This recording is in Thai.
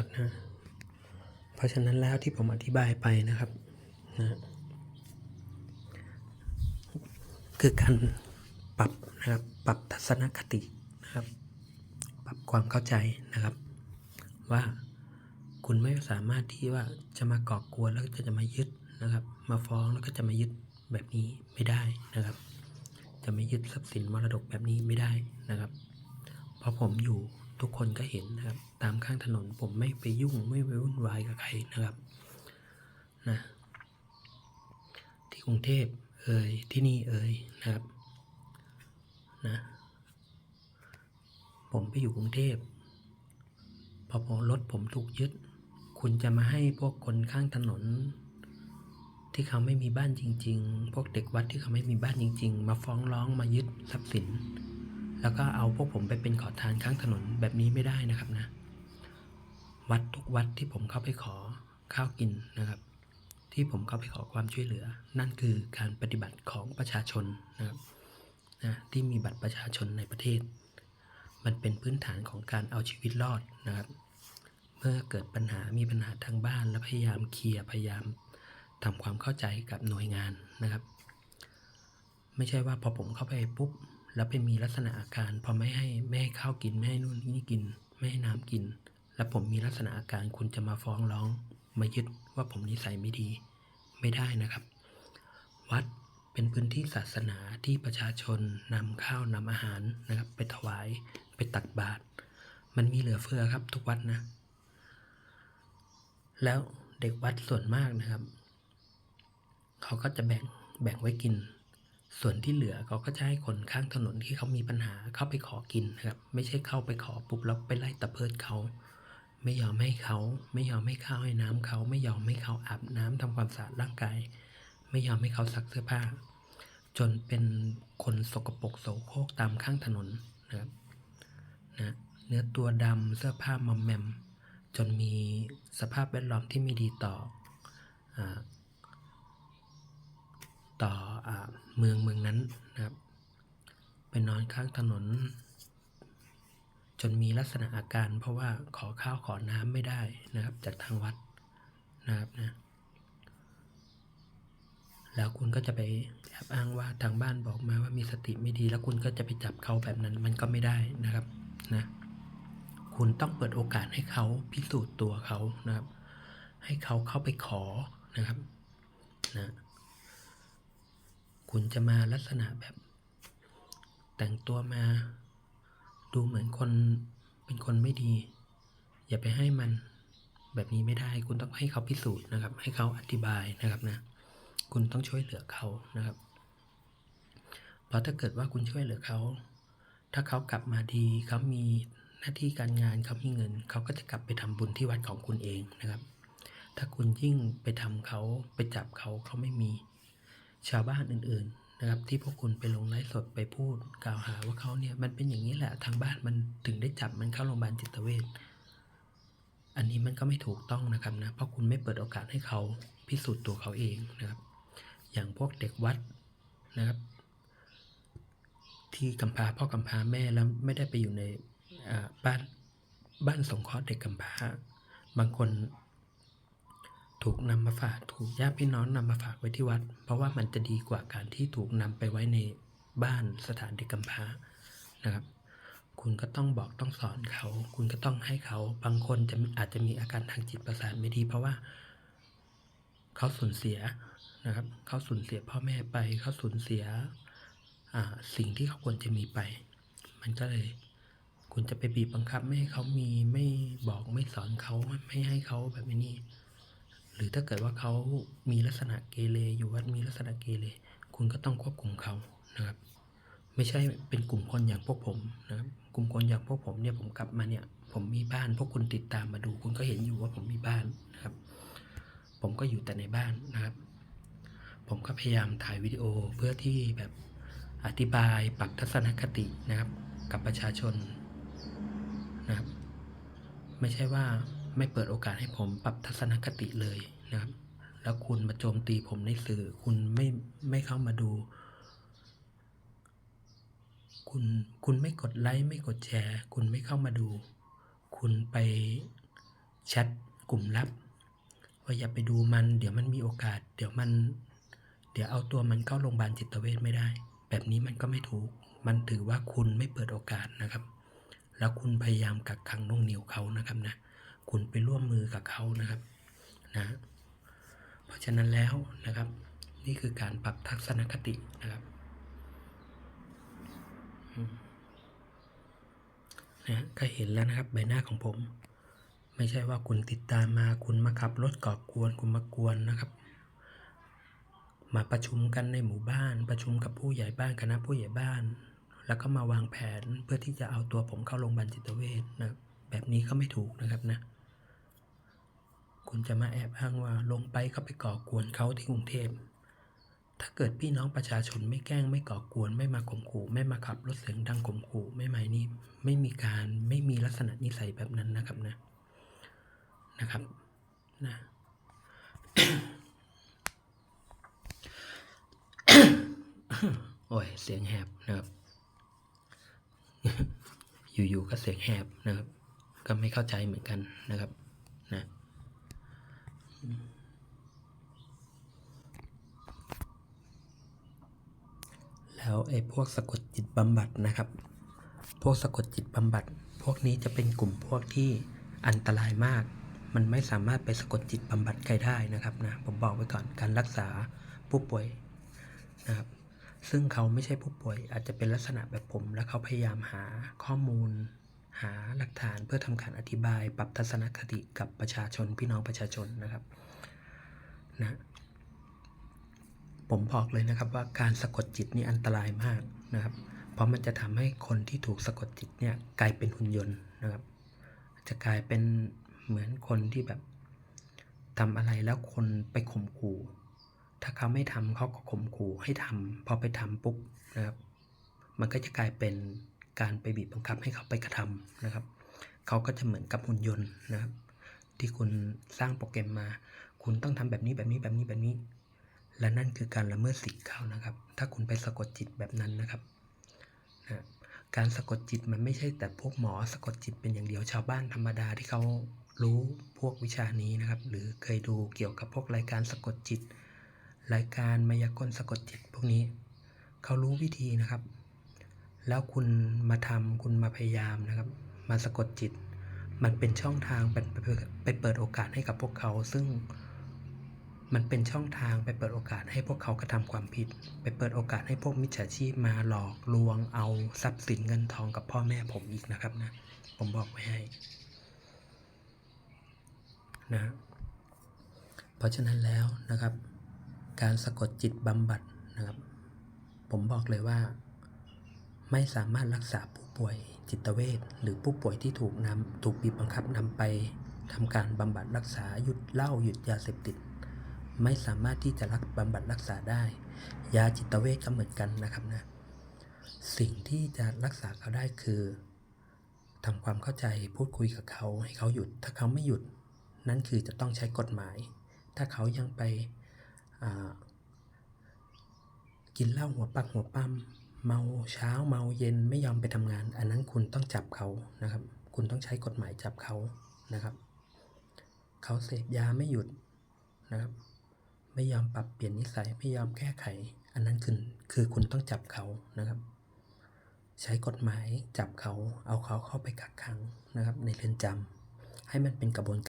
นะครับนะ เพราะฉะนั้นแล้วที่ผมอธิบายไปนะครับนะคือการปรับนะครับปรับทัศนคตินะครับ ปรับความเข้าใจนะครับ ว่าคุณไม่สามารถที่ว่าจะมาก่อกวนแล้วก็จะมายึดนะครับ มาฟ้องแล้วก็จะมายึดแบบนี้ไม่ได้นะครับ จะไม่ยึดทรัพย์สินมรดกแบบนี้ไม่ได้นะครับ เพราะผมอยู่ ทุกคนก็เห็นนะครับ ตามข้างถนนผมไม่ไปยุ่งไม่ไปวุ่นวายกับใครนะครับนะที่กรุงเทพเอ่ยที่นี่เอ่ยนะครับนะผมไปอยู่กรุงเทพพอพอรถผมถูกยึด คุณจะมาให้พวกคนข้างถนน ที่เขาไม่มีบ้านจริง ๆ พวกเด็กวัดที่เขาไม่มีบ้านจริง ๆ มาฟ้องร้องมายึดทรัพย์สิน แล้วก็เอาพวกผมไปเป็นขอทานข้างถนนแบบนี้ไม่ได้นะครับนะ วัดทุกวัดที่ผมเข้าไปขอข้าวกินนะครับ ที่ผมเข้าไปขอความช่วยเหลือ นั่นคือการปฏิบัติของประชาชนนะครับนะที่มีบัตรประชาชนในประเทศ มันเป็นพื้นฐานของการเอาชีวิตรอดนะครับ เมื่อเกิดปัญหามีปัญหาทางบ้านแล้วพยายามเคลียร์พยายามทำความเข้าใจกับหน่วยงานนะครับ ไม่ใช่ว่าพอผมเข้าไปปุ๊บ แล้วไปมีลักษณะอาการพอไม่ให้ไม่ให้ข้าวกินไม่ให้นู่นนี่กิน ไม่ให้น้ำกิน แล้วผมมีลักษณะอาการคุณจะมาฟ้องร้อง มายึดว่าผมนิสัยไม่ดี ไม่ได้นะครับ วัดเป็นพื้นที่ศาสนาที่ประชาชนนำข้าวนำอาหารนะครับ ไปถวายไปตักบาตรมันมีเหลือเฟือครับ ทุกวัดนะ แล้วเด็กวัดส่วนมากนะครับ เขาก็จะแบ่งแบ่งไว้กิน ส่วนที่เหลือเขาก็จะให้คนข้างถนนที่เขามีปัญหาเข้าไปขอกินนะครับ ไม่ใช่เข้าไปขอปุ๊บแล้วไปไล่ตะเพิดเขาไม่ยอมให้เขาไม่ยอมให้ข้าวให้น้ำเขาไม่ยอมให้เขาอาบน้ำทำความสะอาดร่างกาย ไม่ยอมให้เขาซักเสื้อผ้า จนเป็นคนสกปรกโสโครกตามข้างถนนนะครับนะเนื้อตัวดำเสื้อผ้ามอมแมม จนมีสภาพแวดล้อมที่ไม่ดีต่ออต่อ เมืองเมืองนั้นนะครับไปนอนข้างถนน จนมีลักษณะอาการ เพราะว่าขอข้าวขอน้ำไม่ได้นะครับ จากทางวัดนะครับนะแล้วคุณก็จะไปแอบอ้างว่าทางบ้านบอกมาว่ามีสติไม่ดี แล้วคุณก็จะไปจับเขาแบบนั้นมันก็ไม่ได้นะครับนะคุณต้องเปิดโอกาสให้เขาพิสูจน์ตัวเขานะครับ ให้เขาเข้าไปขอนะครับนะ คุณจะมาลักษณะแบบ แต่งตัวมา ดูเหมือนคนเป็นคนไม่ดี อย่าไปให้มันแบบนี้ไม่ได้คุณต้องให้เขาพิสูจน์นะครับ ให้เขาอธิบายนะครับนะ คุณต้องช่วยเหลือเขานะครับ เพราะถ้าเกิดว่าคุณช่วยเหลือเขา ถ้าเขากลับมาดีเขามีหน้าที่การงานเขามีเงิน เขาก็จะกลับไปทำบุญที่วัดของคุณเองนะครับ ถ้าคุณยิ่งไปทำเขาไปจับเขาเขาไม่มี ชาวบ้านอื่นๆนะครับที่พวกคุณไปลงไลฟ์สดไปพูดกล่าวหาว่าเขาเนี่ยมันเป็นอย่างนี้แหละทางบ้านมันถึงได้จับมันเข้าโรงพยาบาลจิตเวชอันนี้มันก็ไม่ถูกต้องนะครับนะเพราะคุณไม่เปิดโอกาสให้เขาพิสูจน์ตัวเขาเองนะครับ อย่างพวกเด็กวัดนะครับ ที่กำพร้าพ่อกำพร้าแม่แล้วไม่ได้ไปอยู่ในบ้านบ้านสงเคราะห์เด็กกำพร้าบางคน ถูกนำมาฝากถูกญาติพี่น้องนำมาฝากไว้ที่วัด เพราะว่ามันจะดีกว่าการที่ถูกนำไปไว้ในบ้านสถานเด็กกำพร้านะครับ คุณก็ต้องบอกต้องสอนเขา คุณก็ต้องให้เขาบางคนจะอาจจะมีอาการทางจิตประสาทไม่ดี เพราะว่า เขาสูญเสียนะครับ เขาสูญเสียพ่อแม่ไป เขาสูญเสียสิ่งที่เขาควรจะมีไป มันก็เลย คุณจะไปบีบบังคับ ไม่ให้เขามีไม่บอกไม่สอนเขาไม่ให้เขาแบบนี้ รือถ้าเกิดว่าเขามีลักษณะเกเรอยู่วัดมีลักษณะเกเรคุณก็ต้องควบคุมเขานะครับ ไม่ใช่เป็นกลุ่มคนอย่างพวกผมนะครับกลุ่มคนอย่างพวกผมเนี่ยผมกลับมาเนี่ยผมมีบ้าน พวกคุณติดตามมาดู คุณก็เห็นอยู่ว่าผมมีบ้านนะครับ ผมก็อยู่แต่ในบ้านนะครับ ผมก็พยายามถ่ายวิดีโอเพื่อที่แบบอธิบายปรับทัศนคตินะครับ กับประชาชนนะครับ ไม่ใช่ว่า ไม่เปิดโอกาสให้ผมปรับทัศนคติเลยนะครับ แล้วคุณมาโจมตีผมในสื่อ คุณไม่ไม่เข้ามาดู คุณคุณไม่กดไลค์ไม่กดแชร์ คุณไม่เข้ามาดู คุณไปแชทกลุ่มลับว่าอย่าไปดูมัน เดี๋ยวมันมีโอกาส เดี๋ยวมัน เดี๋ยวเอาตัวมันเข้าโรงพยาบาลจิตเวชไม่ได้ แบบนี้มันก็ไม่ถูก มันถือว่าคุณไม่เปิดโอกาสนะครับ แล้วคุณพยายามกักขังน่งเหนียวเขานะครับนะ คุณไปร่วมมือกับเขานะครับนะเพราะฉะนั้นแล้วนะครับ นี่คือการปรับทัศนคตินะครับนะก็เห็นแล้วนะครับใบหน้าของผม ไม่ใช่ว่าคุณติดตามมาคุณมาขับรถก่อกวนคุณมากวนนะครับ มาประชุมกันในหมู่บ้าน ประชุมกับผู้ใหญ่บ้านคณะผู้ใหญ่บ้าน แล้วก็มาวางแผนเพื่อที่จะเอาตัวผมเข้าโรงพยาบาลจิตเวชนะแบบนี้ก็ไม่ถูกนะครับนะ คุณจะมาแอบอ้างว่าลงไปก็ไปก่อกวนเขาที่กรุงเทพ ถ้าเกิดพี่น้องประชาชนไม่แกล้งไม่ก่อกวน ไม่มาข่มขู่ ไม่มาขับรถเสียงดังข่มขู่ไม่ไม่นี่ไม่มีการไม่มีลักษณะนิสัยแบบนั้นนะครับนะนะครับนะโอ้ยเสียงแหบนะครับ อยู่ๆก็เสียงแหบนะครับ ก็ไม่เข้าใจเหมือนกันนะครับ นะ แล้วไอ้พวกสะกดจิตบำบัดนะครับ พวกสะกดจิตบำบัด พวกนี้จะเป็นกลุ่มพวกที่อันตรายมาก มันไม่สามารถไปสะกดจิตบำบัดใครได้นะครับนะ ผมบอกไว้ก่อน การรักษาผู้ป่วยนะครับ ซึ่งเขาไม่ใช่ผู้ป่วย อาจจะเป็นลักษณะแบบผม และเขาพยายามหาข้อมูล หาหลักฐานเพื่อทำการอธิบายปรับทัศนคติกับประชาชนพี่น้องประชาชนนะครับนะผมบอกเลยนะครับว่าการสะกดจิตนี่อันตรายมากนะครับ เพราะมันจะทำให้คนที่ถูกสะกดจิตเนี่ยกลายเป็นหุ่นยนต์นะครับ จะกลายเป็นเหมือนคนที่แบบทำอะไรแล้วคนไปข่มขู่ ถ้าเขาไม่ทำเขาก็ข่มขู่ให้ทำพอไปทำปุ๊บนะครับ มันก็จะกลายเป็น การไปบีบบังคับให้เขาไปกระทำนะครับ เขาก็จะเหมือนกับหุ่นยนต์นะครับ ที่คุณสร้างโปรแกรมมา คุณต้องทำแบบนี้แบบนี้แบบนี้แบบนี้ และนั่นคือการละเมิดสิทธิ์เขานะครับ ถ้าคุณไปสะกดจิตแบบนั้นนะครับนะการสะกดจิตมันไม่ใช่แต่พวกหมอสะกดจิตเป็นอย่างเดียวชาวบ้านธรรมดาที่เขารู้พวกวิชานี้นะครับ หรือเคยดูเกี่ยวกับพวกรายการสะกดจิต รายการมายากลสะกดจิตพวกนี้ เขารู้วิธีนะครับ แล้วคุณมาทำคุณมาพยายามนะครับ มาสะกดจิต มันเป็นช่องทางไปไปเปิดโอกาสให้กับพวกเขา ซึ่งมันเป็นช่องทางไปเปิดโอกาสให้พวกเขากระทำความผิด ไปเปิดโอกาสให้พวกมิจฉาชีพมาหลอกลวงเอาทรัพย์สินเงินทองกับพ่อแม่ผมอีกนะครับนะ ผมบอกไว้ให้นะเพราะฉะนั้นแล้วนะครับ การสะกดจิตบำบัดนะครับ ผมบอกเลยว่า ไม่สามารถรักษาผู้ป่วยจิตเวชหรือผู้ป่วยที่ถูกนำถูกบีบบังคับนำไปทำการบำบัดรักษาหยุดเหล้าหยุดยาเสพติด ไม่สามารถที่จะรักบำบัดรักษาได้ ยาจิตเวชก็เหมือนกันนะครับนะสิ่งที่จะรักษาเขาได้คือทำความเข้าใจพูดคุยกับเขาให้เขาหยุด ถ้าเขาไม่หยุด นั่นคือจะต้องใช้กฎหมาย ถ้าเขายังไปกินเหล้าหัวปักหัวปั๊ม เมาเช้าเมาเย็นไม่ยอมไปทำงาน อันนั้นคุณต้องจับเขานะครับ คุณต้องใช้กฎหมายจับเขานะครับ เขาเสพยาไม่หยุดนะครับ ไม่ยอมปรับเปลี่ยนนิสัยไม่ยอมแก้ไข อันนั้นคือคือคุณต้องจับเขานะครับ ใช้กฎหมายจับเขาเอาเขาเข้าไปกักขังนะครับ ในเรือนจำให้มันเป็นกระบวนการ